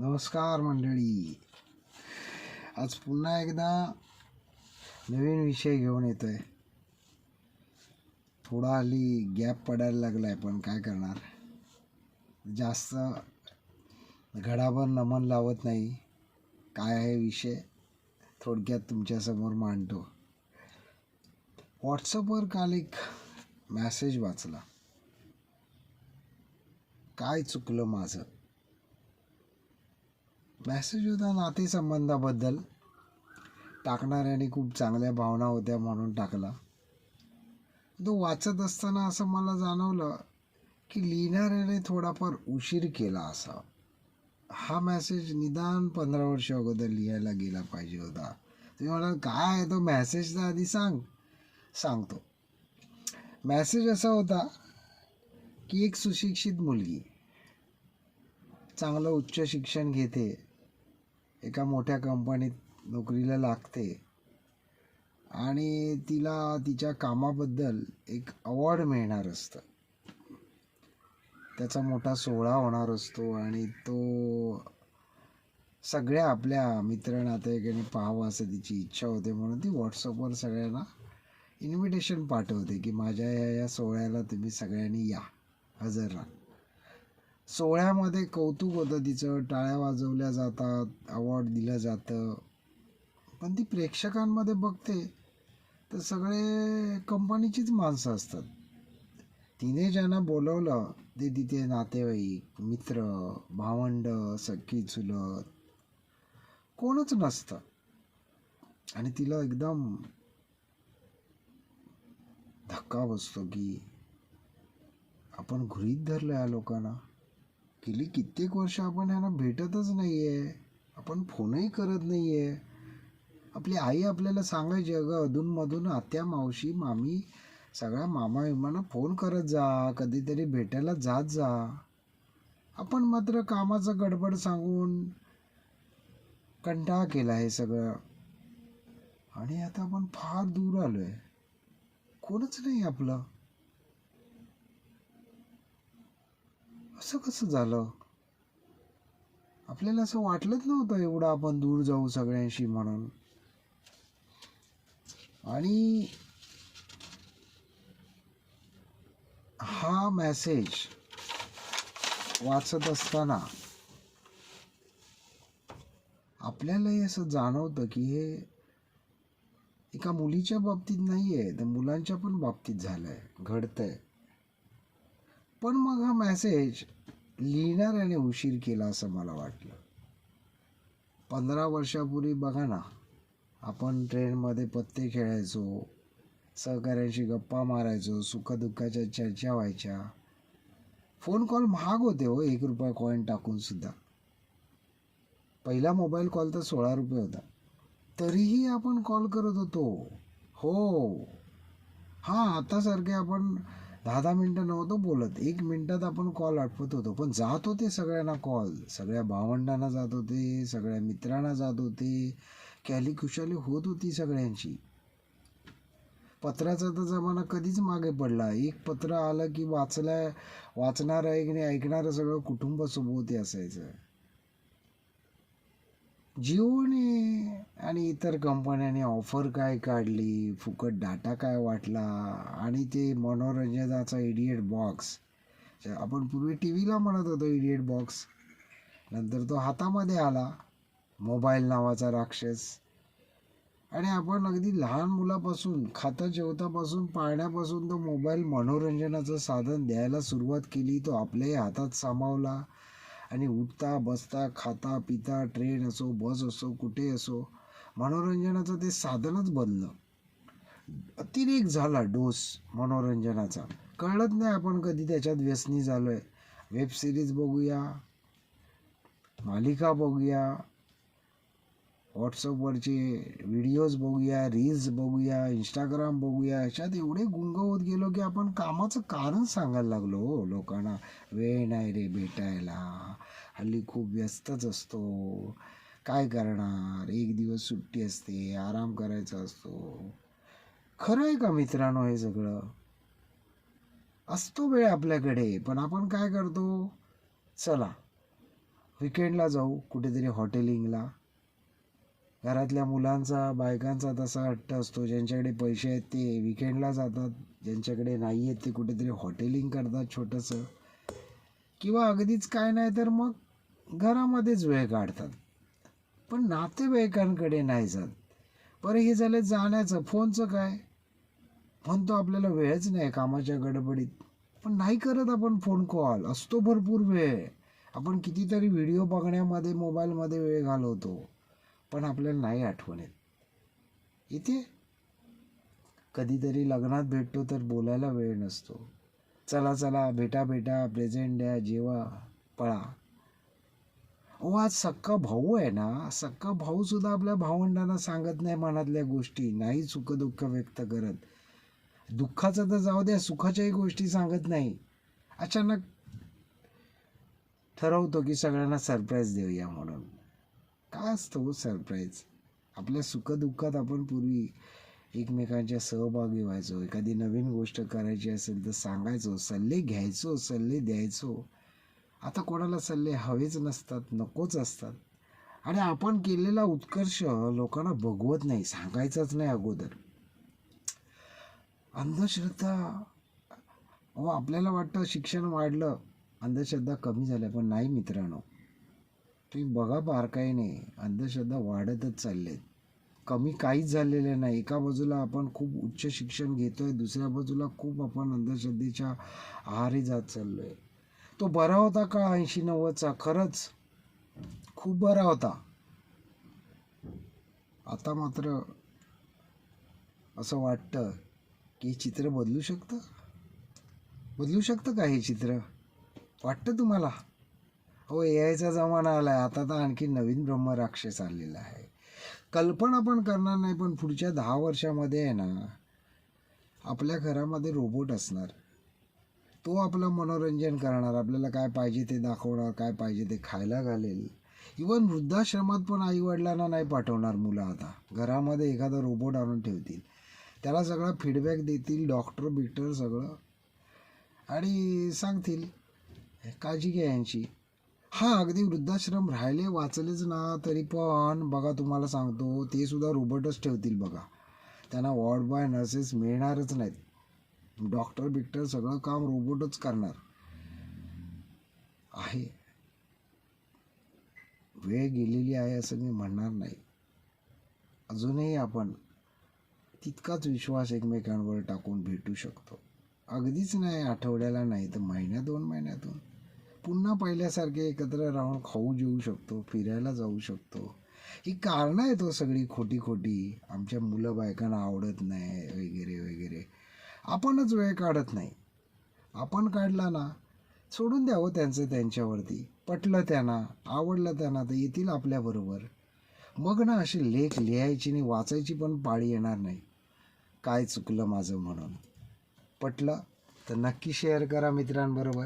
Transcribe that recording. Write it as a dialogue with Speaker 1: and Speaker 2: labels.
Speaker 1: नमस्कार मंडळी. आज पुन्हा एकदा नवीन विषय घेऊन येतोय. थोडा हल्ली गॅप पडायला लागला आहे पण काय करणार? जास्त घडाभर नमन लावत नाही. काय आहे विषय? थोडक्यात तुमच्यासमोर मांडतो. व्हॉट्सअपवर काल एक मॅसेज वाचला. काय चुकलं माझं? मॅसेज होता नातेसंबंधाबद्दल. टाकणाऱ्याने खूप चांगल्या भावना होत्या म्हणून टाकला. तो वाचत असताना असं मला जाणवलं की लिहिणाऱ्याने थोडाफार उशीर केला असा. हा मॅसेज निदान पंधरा वर्ष अगोदर लिहायला गेला पाहिजे होता. तुम्ही म्हणाल काय आहे तो मॅसेज तर आधी सांग. सांगतो. मॅसेज असा होता की एक सुशिक्षित मुलगी चांगलं उच्च शिक्षण घेते एका मोठ्या कंपनीत नोकरीला लागते. आणि तिला तिच्या कामाबद्दल एक अवॉर्ड मिळणार असतं. त्याचा मोठा सोहळा होणार असतो आणि तो सगळ्या आपल्या मित्र नातेवाईकांनी पाहावं असं तिची इच्छा होते म्हणून ती व्हॉट्सअपवर सगळ्यांना इन्व्हिटेशन पाठवते की माझ्या या या सोहळ्याला तुम्ही सगळ्यांनी या. हजर राहा. सोहळ्यामध्ये कौतुक होतं तिचं. टाळ्या वाजवल्या जातात अवॉर्ड दिलं जातं. पण ती प्रेक्षकांमध्ये बघते तर सगळे कंपनीचीच माणसं असतात. तिने ज्यांना बोलवलं ते तिथे नातेवाईक मित्र भावंड सख्खी चुलत कोणच नसतं. आणि तिला एकदम धक्का बसतो की आपण घुरीत धरलं या लोकांना. गेली कित्येक वर्ष आपण ह्यांना भेटतच नाही आहे आपण फोनही करत नाही आहे आपली आई आपल्याला सांगायची अगं अधूनमधून आत्या मावशी मामी सगळ्या मामा विमाना फोन करत जा. कधीतरी भेटायला जात जा. आपण मात्र कामाचं गडबड सांगून कंटाळा केला हे सगळं. आणि आता आपण फार दूर आलो आहे कोणच नाही आपलं. असं कसं झालं? आपल्याला असं वाटलंच नव्हतं एवढं आपण दूर जाऊ सगळ्यांशी म्हणून. आणि हा मेसेज वाचत असताना आपल्यालाही असं जाणवतं की हे एका मुलीच्या बाबतीत नाही आहे तर मुलांच्या पण बाबतीत झालं आहे घडतंय. पण मग हा मेसेज लिहिणाऱ्याने उशीर केला असं मला वाटलं. पंधरा वर्षापूर्वी बघा ना आपण ट्रेनमध्ये पत्ते खेळायचो सहकाऱ्यांशी गप्पा मारायचो सुखदुःखाच्या चर्चा व्हायच्या. फोन कॉल महाग होते हो एक रुपया कॉईन टाकून सुद्धा. पहिला मोबाईल कॉल तर सोळा रुपये होता. तरीही आपण कॉल करत होतो. हो. हां आतासारखे आपण दहा दहा मिनटं नव्हतो बोलत. एक मिनटात आपण कॉल आठवत होतो. पण जात होते सगळ्यांना कॉल सगळ्या भावंडांना जात होते सगळ्या मित्रांना जात होते. कॅली खुशाली होत होती सगळ्यांची. पत्राचा तर जमाना कधीच मागे पडला. एक पत्र आलं की वाचल्या वाचणारं एक नाही ऐकणारं सगळं कुटुंबासोबत असायचं. जिओने आणि इतर कंपन्यांनी ऑफर काय काढली? फुकट डाटा काय वाटला? आणि ते मनोरंजनाचा इडिएट बॉक्स आपण पूर्वी टी व्हीला म्हणत होतो इडिएट बॉक्स नंतर तो हातामध्ये आला. मोबाईल नावाचा राक्षस. आणि आपण अगदी लहान मुलापासून खाता जेवतापासून पाळण्यापासून तो मोबाईल मनोरंजनाचं साधन द्यायला सुरुवात केली. तो आपल्याही हातात सामावला. आणि उठता बसता खाता पिता ट्रेन असो बस असो कुठे असो मनोरंजनाचं ते साधनच बनलं अतिरेक झाला डोस मनोरंजनाचा. कळत नाही आपण कधी त्याच्यात व्यसनी झालो आहे वेबसिरीज बघूया मालिका बघूया व्हॉट्सअपवरचे व्हिडिओज बघूया रील्स बघूया इंस्टाग्राम बघूया अशात एवढे गुंग होत गेलो की आपण कामाचं कारण सांगायला लागलो हो लोकांना. वेळ नाही रे भेटायला. हल्ली खूप व्यस्तच असतो. काय करणार? एक दिवस सुट्टी असते आराम करायचा असतो. खरं आहे का मित्रांनो हे सगळं? असतो वेळ आपल्याकडे पण आपण काय करतो? चला विकेंडला जाऊ कुठेतरी हॉटेलिंगला घरातल्या मुलांचा बायकांचा तसा हट्ट असतो. ज्यांच्याकडे पैसे आहेत ते विकेंडला जातात. ज्यांच्याकडे नाही आहेत ते कुठेतरी हॉटेलिंग करतात छोटंसं. किंवा अगदीच काय नाही तर मग घरामध्येच वेळ काढतात. पण नातेवाईकांकडे नाही जात. बरं हे झालं जाण्याचं. फोनचं काय? फोन तो आपल्याला वेळच नाही कामाच्या गडबडीत. पण नाही करत आपण फोन कॉल असतो भरपूर वेळ. आपण कितीतरी व्हिडिओ बघण्यामध्ये मोबाईलमध्ये वेळ घालवतो. पण आपल्याला नाही आठवण येत. इथे कधीतरी लग्नात भेटतो तर बोलायला वेळ नसतो. चला चला भेटा भेटा प्रेझेंट द्या जेवा पळा. ओ आज सक्का भाऊ आहे ना सक्का भाऊ सुद्धा आपल्या भावंडांना सांगत नाही मनातल्या गोष्टी नाही सुख दुःख व्यक्त करत. दुःखाचं तर जाऊ द्या सुखाच्याही गोष्टी सांगत नाही. अचानक ठरवतो की सगळ्यांना सरप्राईज देऊया म्हणून. काय असतो हो सरप्राईज? आपल्या सुखदुःखात आपण पूर्वी एकमेकांच्या सहभागी व्हायचो एखादी नवीन गोष्ट करायची असेल तर सांगायचो सल्ले घ्यायचो सल्ले द्यायचो. आता कोणाला सल्ले हवेच नसतात नकोच असतात. आणि आपण केलेला उत्कर्ष लोकांना बघवत नाही सांगायचाच नाही अगोदर. अंधश्रद्धा अहो आपल्याला वाटतं शिक्षण वाढलं अंधश्रद्धा कमी झाल्या पण नाही मित्रांनो. तुम्ही बघा बारकाईने अंधश्रद्धा वाढतच चाललेत कमी काहीच झालेलं नाही. एका बाजूला आपण खूप उच्च शिक्षण घेतोय दुसऱ्या बाजूला खूप आपण अंधश्रद्धेच्या आहारी जात चाललो आहे तो बरा होता का ऐंशी नव्वदचा? खरंच खूप बरा होता. आता मात्र असं वाटतं की हे चित्र बदलू शकतं? बदलू शकतं का हे चित्र? वाटतं तुम्हाला? हो ए आयचा जमाना आला आहे आता तर आणखी नवीन ब्रह्मराक्षस आलेला आहे. कल्पना पण करणार नाही पण पुढच्या दहा वर्षामध्ये आहे ना आपल्या घरामध्ये रोबोट असणार. तो आपलं मनोरंजन करणार आपल्याला काय पाहिजे ते दाखवणार काय पाहिजे ते खायला घालेल. इवन वृद्धाश्रमात पण आईवडिलांना नाही पाठवणार मुलं आता. घरामध्ये एखादा रोबोट आणून ठेवतील. त्याला सगळा फीडबॅक देतील डॉक्टर बिक्टर सगळं. आणि सांगतील काळजी घ्या यांची. हा अगदी वृद्धाश्रम राहिले वाचलेच ना तरी पण बघा तुम्हाला सांगतो ते सुद्धा रोबोटच ठेवतील बघा. त्यांना वॉर्ड बॉय नर्सेस मिळणारच नाहीत. डॉक्टर बिक्टर सगळं काम रोबोटच करणार. आहे. वेळ गेलेली आहे असं मी म्हणणार नाही. अजूनही आपण तितकाच विश्वास एकमेकांवर टाकून भेटू शकतो. अगदीच नाही आठवड्याला नाही तर महिन्या दोन महिन्यातून. पुन्हा पहिल्यासारखे एकत्र राहून खाऊ जेऊ शकतो फिरायला जाऊ शकतो. ही कारणं आहेत हो सगळी खोटी खोटी आमच्या मुलं बायकांना आवडत नाही वगैरे वगैरे. आपणच वेळ काढत नाही. आपण काढला ना सोडून द्यावं त्यांचं त्यांच्यावरती. पटलं त्यांना आवडलं त्यांना तर येतील आपल्याबरोबर. मग ना असे लेख लिहायची आणि वाचायची पण पाळी येणार नाही. काय चुकलं माझं म्हणून? पटलं? तर नक्की शेअर करा मित्रांबरोबर.